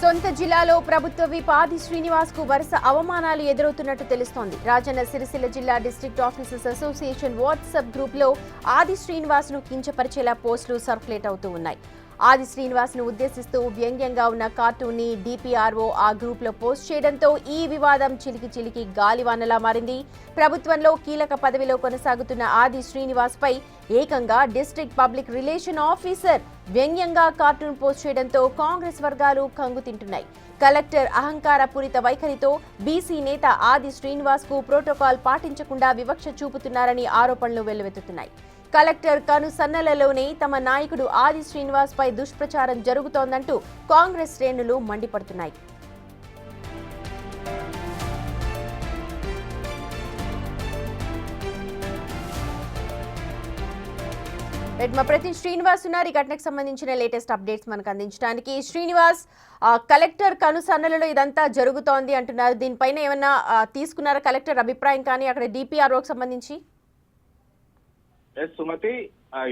సొంత జిల్లాలో ప్రభుత్వ విపాది శ్రీనివాస్కు వరుస అవమానాలు ఎదురవుతున్నట్టు తెలుస్తోంది. రాజన్న సిరిసిల్ల జిల్లా డిస్టిక్ట్ ఆఫీసర్స్ అసోసియేషన్ వాట్సాప్ గ్రూప్లో ఆది శ్రీనివాస్ను కించపరిచేలా పోస్టులు సర్క్యులేట్ అవుతూ ఉన్నాయి. ఆది శ్రీనివాస్ను ఉద్దేశిస్తూ వ్యంగ్యంగా ఉన్న కార్టూన్ని డిపిఆర్ఓ ఆ గ్రూప్లో పోస్ట్ చేయడంతో ఈ వివాదం చిలికి చిలికి గాలివానలా మారింది. ప్రభుత్వంలో కీలక పదవిలో కొనసాగుతున్న ఆది శ్రీనివాస్ పై ఏకంగా డిస్ట్రిక్ట్ పబ్లిక్ రిలేషన్ ఆఫీసర్ వ్యంగ్యంగా కార్టూన్ పోస్ట్ చేయడంతో కాంగ్రెస్ వర్గాలు కంగు తింటున్నాయి. కలెక్టర్ అహంకార పూరిత వైఖరితో బీసీ నేత ఆది శ్రీనివాస్కు ప్రోటోకాల్ పాటించకుండా వివక్ష చూపుతున్నారని ఆరోపణలు వెల్లువెత్తుతున్నాయి. కలెక్టర్ కను సన్నలలోనే తమ నాయకుడు ఆది శ్రీనివాస్ పై దుష్ప్రచారం జరుగుతోందంటూ కాంగ్రెస్ శ్రేణులు మండిపడుతున్నాయి. మా ప్రతి శ్రీనివాస్ ఉన్నారు. ఈ ఘటనకు సంబంధించిన లేటెస్ట్ అప్డేట్స్ మనకు అందించడానికి శ్రీనివాస్ కలెక్టర్ కనుసన్నలలో ఇదంతా జరుగుతోంది అంటున్నారు. దీనిపైన ఏమన్నా తీసుకున్నారా కలెక్టర్ అభిప్రాయం కానీ అక్కడ డిపిఆర్ఓకి సంబంధించి? ఎస్ సుమతి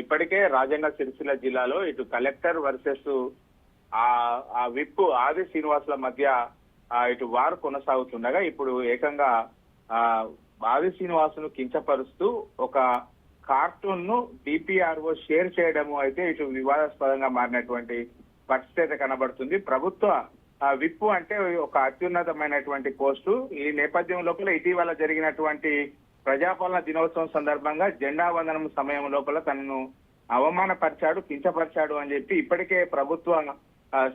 ఇప్పటికే రాజన్న సిరిసిల్ల జిల్లాలో ఇటు కలెక్టర్ వర్సెస్ ఆ ఆ విప్ ఆది శ్రీనివాసుల మధ్య ఇటు వారు కొనసాగుతుండగా ఇప్పుడు ఏకంగా ఆ ఆది శ్రీనివాసును కించపరుస్తూ ఒక కార్టూన్ను డిపిఆర్ఓ షేర్ చేయడము అయితే ఇటు వివాదాస్పదంగా మారినటువంటి పరిస్థితి అయితే కనబడుతుంది. ప్రభుత్వ ఆ, విప్పు అంటే ఒక అత్యున్నతమైనటువంటి పోస్టు. ఈ నేపథ్యం లోపల ఇటీవల జరిగినటువంటి ప్రజాపాలన దినోత్సవం సందర్భంగా జెండా వందనం సమయం లోపల తనను అవమానపరిచాడు కించపరిచాడు అని చెప్పి ఇప్పటికే ప్రభుత్వ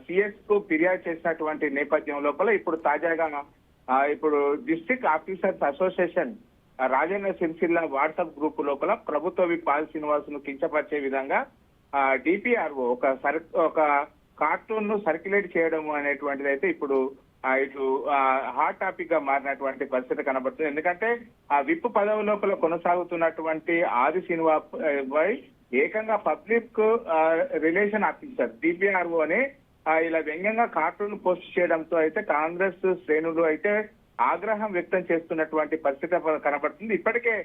సిఎస్కు ఫిర్యాదు చేసినటువంటి నేపథ్యం లోపల ఇప్పుడు తాజాగా ఇప్పుడు district officers association Rajanna Sircilla WhatsApp group లోపల ప్రభుత్వ పాల్ శ్రీనివాస్ను కించపరిచే విధంగా డిపిఆర్ఓ ఒక సర్ ఒక కార్టూన్ను సర్క్యులేట్ చేయడం అనేటువంటిది అయితే ఇప్పుడు ఇటు హాట్ టాపిక్గా మారినటువంటి పరిస్థితి కనబడుతుంది. ఎందుకంటే ఆ విప్ పదవి లోపల కొనసాగుతున్నటువంటి ఆది శ్రీనివాస్ పై ఏకంగా పబ్లిక్ రిలేషన్ ఆఫీసర్ డిపిఆర్ఓ అని ఇలా వ్యంగ్యంగా కార్టూన్ పోస్ట్ చేయడంతో అయితే కాంగ్రెస్ శ్రేణులు అయితే ఆగ్రహం వ్యక్తం చేస్తున్నటువంటి పరిస్థితి కనబడుతుంది. ఇప్పటికే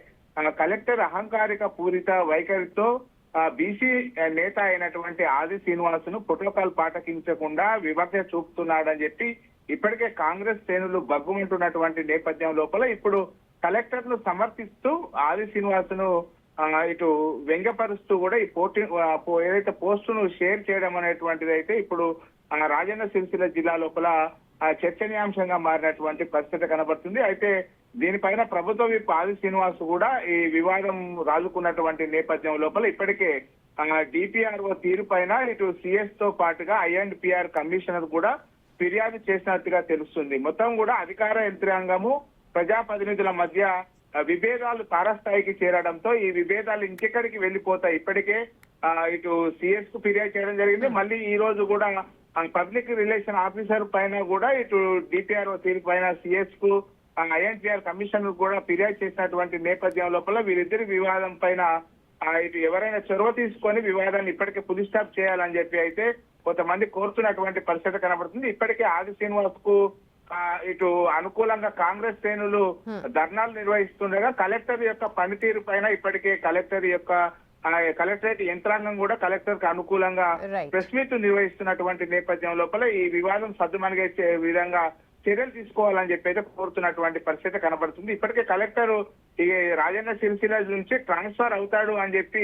కలెక్టర్ అహంకారిక పూరిత వైఖరితో బీసీ నేత అయినటువంటి ఆది శ్రీనివాస్ను ప్రోటోకాల్ పాటకించకుండా వివక్ష చూపుతున్నాడని చెప్పి ఇప్పటికే కాంగ్రెస్ శ్రేణులు బగ్గుమంటున్నటువంటి నేపథ్యం లోపల ఇప్పుడు కలెక్టర్ను సమర్థిస్తూ ఆది శ్రీనివాస్ను ఇటు వ్యంగ్యపరుస్తూ కూడా ఈ పోటీ పో- ఏదైతే పోస్టును షేర్ చేయడం అనేటువంటిది అయితే ఇప్పుడు రాజన్న సిరిసిల్ల జిల్లా లోపల చర్చనీయాంశంగా మారినటువంటి పరిస్థితి కనబడుతుంది. అయితే దీనిపైన ప్రభుత్వ విప్ ఆది శ్రీనివాస్ కూడా ఈ వివాదం రాజుకున్నటువంటి నేపథ్యం లోపల ఇప్పటికే డిపిఆర్ఓ తీరు పైన ఇటు సిఎస్తో పాటుగా ఐ అండ్ పిఆర్ కమిషనర్ కూడా ఫిర్యాదు చేసినట్టుగా తెలుస్తుంది. మొత్తం కూడా అధికార యంత్రాంగము ప్రజాప్రతినిధుల మధ్య విభేదాలు తారస్థాయికి చేరడంతో ఈ విభేదాలు ఇంకెక్కడికి వెళ్ళిపోతాయి ఇప్పటికే ఇటు సిఎస్కు ఫిర్యాదు చేయడం జరిగింది. మళ్ళీ ఈ రోజు కూడా పబ్లిక్ రిలేషన్ ఆఫీసర్ పైన కూడా ఇటు డిపిఆర్ఓ తీరు పైన సిఎస్కు ఐఎన్పిఆర్ కమిషనర్ కూడా ఫిర్యాదు చేసినటువంటి నేపథ్యం లోపల వీరిద్దరి వివాదం పైన ఇటు ఎవరైనా చొరవ తీసుకొని వివాదాన్ని ఇప్పటికే పులి స్టాప్ చేయాలని చెప్పి అయితే కొంతమంది కోరుతున్నటువంటి పరిస్థితి కనబడుతుంది ఇప్పటికే ఆది శ్రీనివాస్కు ఇటు అనుకూలంగా కాంగ్రెస్ శ్రేణులు ధర్నాలు నిర్వహిస్తుండగా కలెక్టర్ యొక్క పనితీరు పైన ఇప్పటికే కలెక్టర్ యొక్క కలెక్టరేట్ యంత్రాంగం కూడా కలెక్టర్కు అనుకూలంగా. ప్రెస్ మీట్ నిర్వహిస్తున్నటువంటి నేపథ్యం లోపల ఈ వివాదం సద్దుమణిగే విధంగా చర్యలు తీసుకోవాలని చెప్పి అయితే కోరుతున్నటువంటి పరిస్థితి కనబడుతుంది. ఇప్పటికే కలెక్టర్ ఈ రాజన్న సిరిసిల్ల నుంచి ట్రాన్స్ఫర్ అవుతాడు అని చెప్పి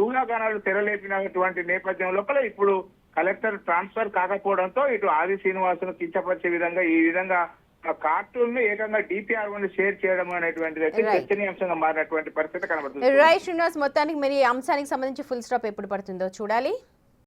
ఊహాగానాలు తెరలేపినటువంటి నేపథ్యం లోపల ఇప్పుడు కలెక్టర్ ట్రాన్స్ఫర్ కాకపోవడంతో ఇటు ఆది శ్రీనివాసును కించపరిచే విధంగా ఈ విధంగా కార్టూన్ను ఏకంగా డిపిఆర్ షేర్ చేయడం అనేటువంటిది అయితే Right. చర్చనీయాంశంగా మారినటువంటి పరిస్థితి కనబడుతుంది. రైట్ శ్రీనివాస్ మొత్తానికి మరి ఈ అంశానికి సంబంధించి ఫుల్ స్టాప్ ఎప్పుడు పడుతుందో చూడాలి.